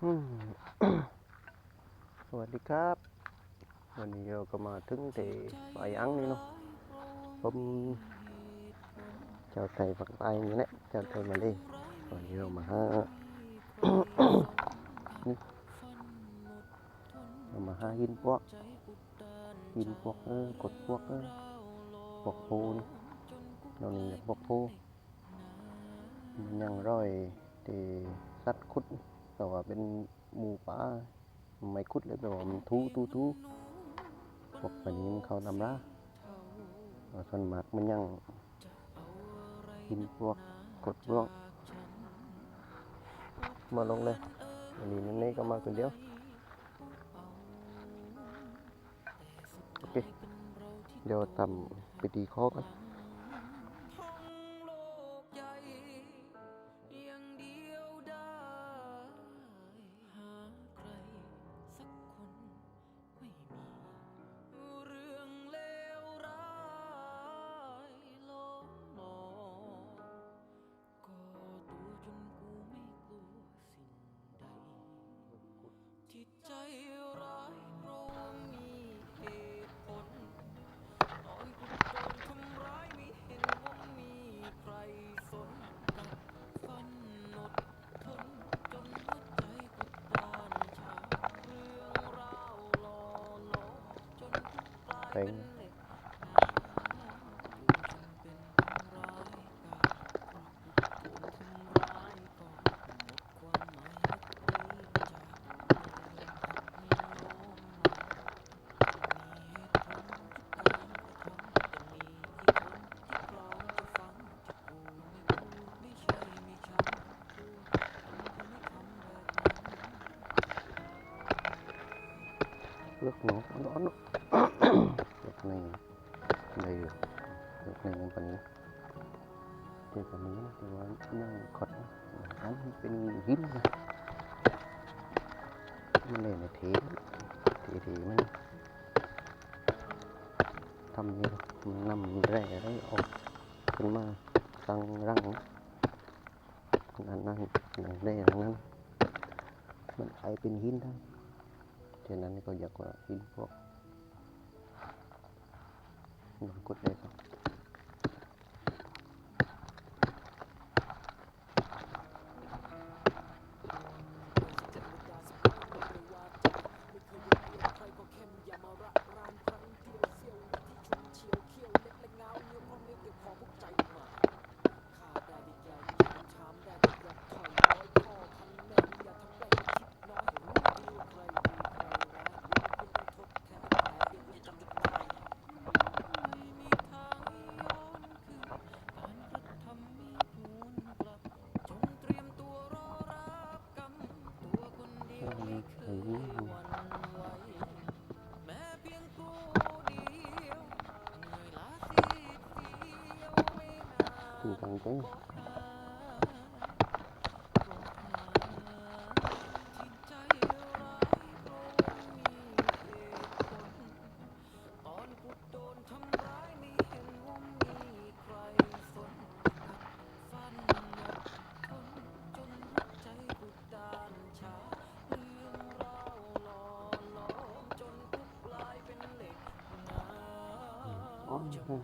สวัสดีครับ วันนี้เราก็มาถึงที่ป่ายังนี่เนาะผมเจ้าไทยฝั่งใต้นี่แหละเจ้าไทยมาเลยวันนี้เรามาหาเรามาหาหินพวกหินพวกเออกดพวกเออพวกภูนี่เรานี่พวกภูมันยังร้อยที่สัตว์คุด แต่ว่าเป็นหมูป่าไม่คุดเลยแบบว่ามันทูทูทูพวกแบบนี้มันเข้าตำราเอาส่วนมากมันยังกินพวกกดพวกมาลงเลยอันนี้นั่นนี่ก็มาคนเดียวโอเคเดี๋ยวทำพิธีขอกัน thing. ลูกในได้อยู่ลูกในมันเป็นเด็กคนนี้นะแต่ว่ายังขดนะอันนี้เป็นหินนะมันเลยในเทเทเทีมันทำนี่นำแร่ไรออกขึ้นมาตั้งรังนั่นนั่นนั่นแร่ทั้งนั้นมันไอเป็นหินทั้งฉะนั้นก็อยากว่าหินพวก นอนกดได้ครับ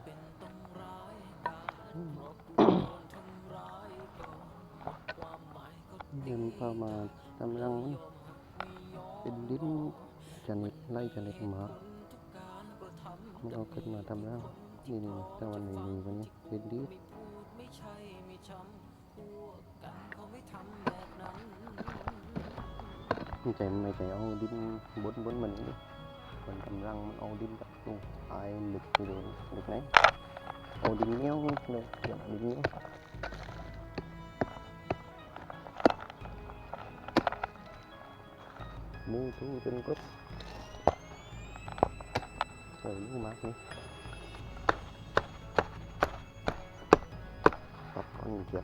เป็นต้องร้ายกาจเพราะกูโดนทำร้ายก่อนหมดความหมายก็เดินเข้ามาตำลังเป็นลิ้นจนิดไล่จนิดหมามันเอาขึ้นมาทำรังนี่นี่ต่วันนี้มีวันนี้เป็นลิ้นใช่ไม่ช้ำพวกกันเขาไม่ทำแบบนั้นไม่ใจไม่ใจเอาดิ้นบนบนมันนี่ Quan rằng Odin các tu ai lực từ được lực đấy Odin neo luôn kiểu Odin neo mua thú trên cốt. Rồi mua mát đi. Học con chuyện.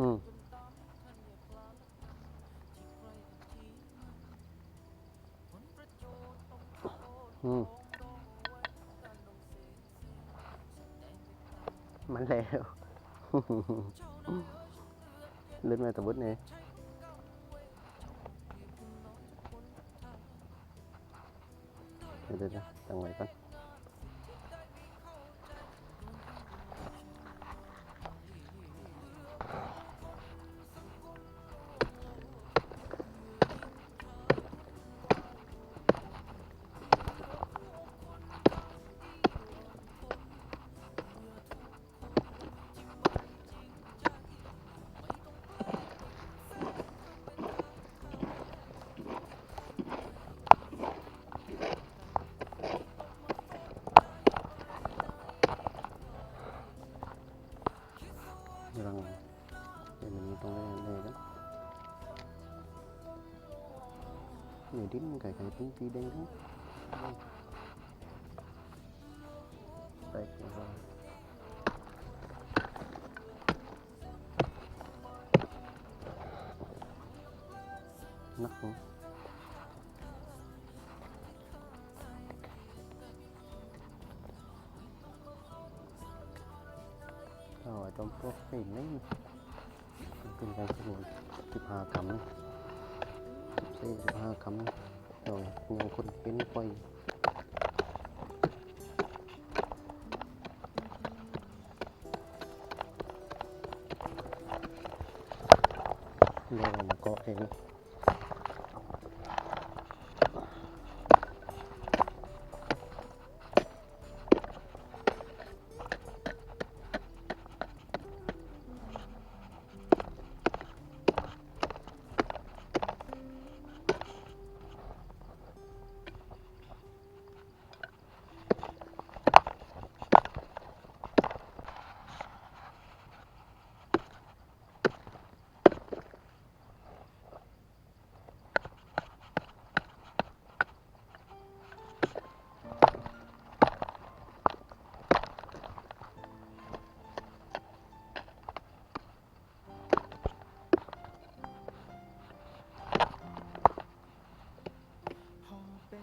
Ừ. Ừ. Bánh leo Lên mẹ tàu bút nè Để đây ra, ra ngoài con như là để mình trong cái này đó người đến cái cái tiếng phi đen đó đây rồi nắp nữa รถสิ่งนี้มันเป็นการสมุนสิบห้ากรัมสี่สิบห้ากำเดี๋ยวเงาคนเป็นไฟเยเรามาเก็ะเอง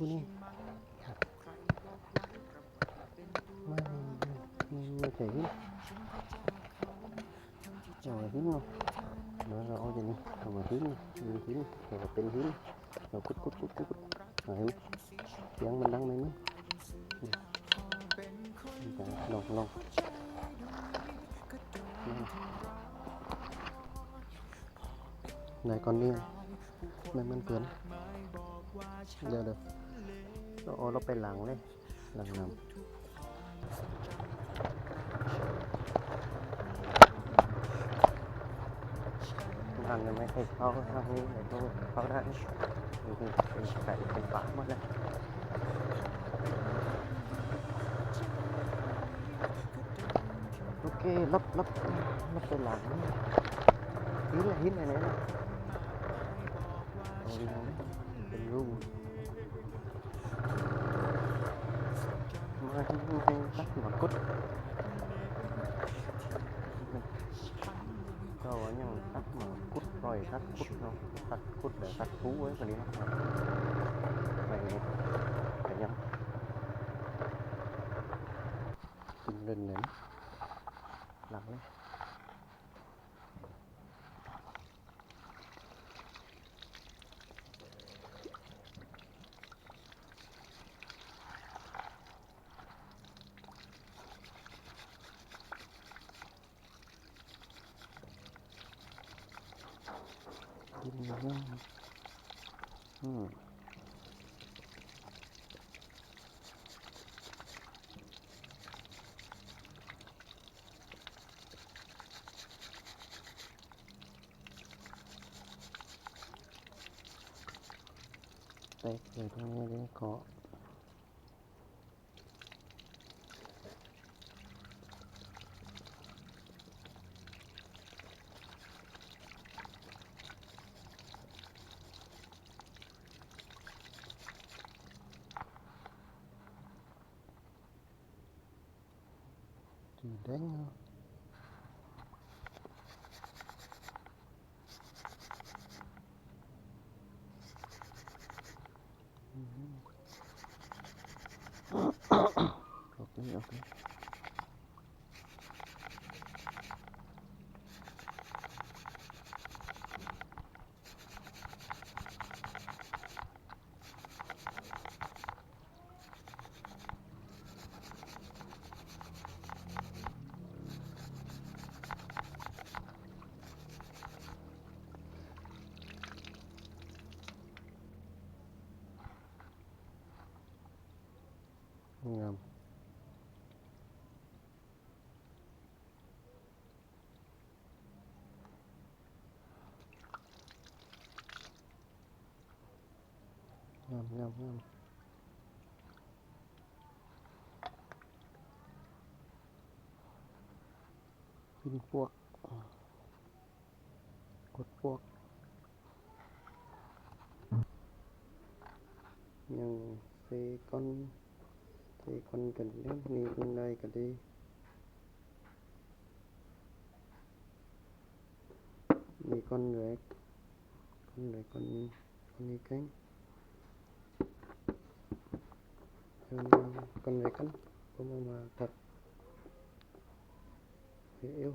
แค่ก็ได้พวกนี้ครับไม่ไม่ไม่ใช่หินเอาหินเนาะเดี๋ยวเราเอาอย่างนี้เอามาหินมีหินเดี๋ยวเป็นหินเรากุดกุดกุดกุดกุดเอาหินเสียงมันดังไหมมั้ยลองลอง ไหนก่อนเนี่ยมันมันเกินเดี๋ยวเ เราเอาเราไปหลังเลย หลังน้ำทางยังไม่ให้เข้าทางนี้เลยต้องเข้าได้เป็นเป็นไก่เป็นปลาหมดเลยโอเครับรับรับไปหลังหินละหินอะไรนะเป็นรู้ cắt mà cút câu ấy nhưng cắt một cút rồi cắt cút không cắt cút để cắt thú ấy phải đi không mày phải nhắm lên đến lặng đấy อืมเต็กเลยตรงนี้เลยเกาะ đáng ờ. hơn okay, okay. Yeah. Nhầm, nhầm, nhầm. Pin phuộc. Cột phuộc. Nhưng về con อเคงามงามงามงามพินพวกกดพวกยังเซก้อนเซก้อนกันเล่นนี่ยังไงกันดีมีก้อนแรกก้อนแรกก้อนนี้ก้อนนี้แข็งเอามาก้อนแรกกันผมเอามาตัดเอว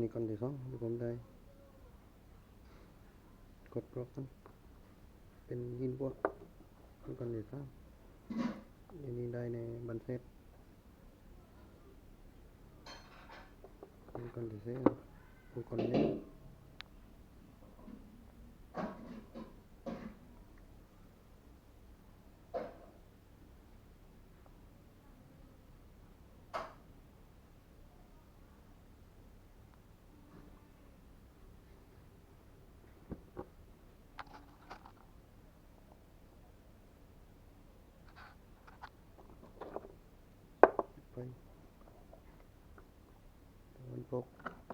นี่ก้อนที่สองที่ผม chứ còn để sao để đi đây này, bắn xếp. Không cần phải xếp không còn nữa Facebook。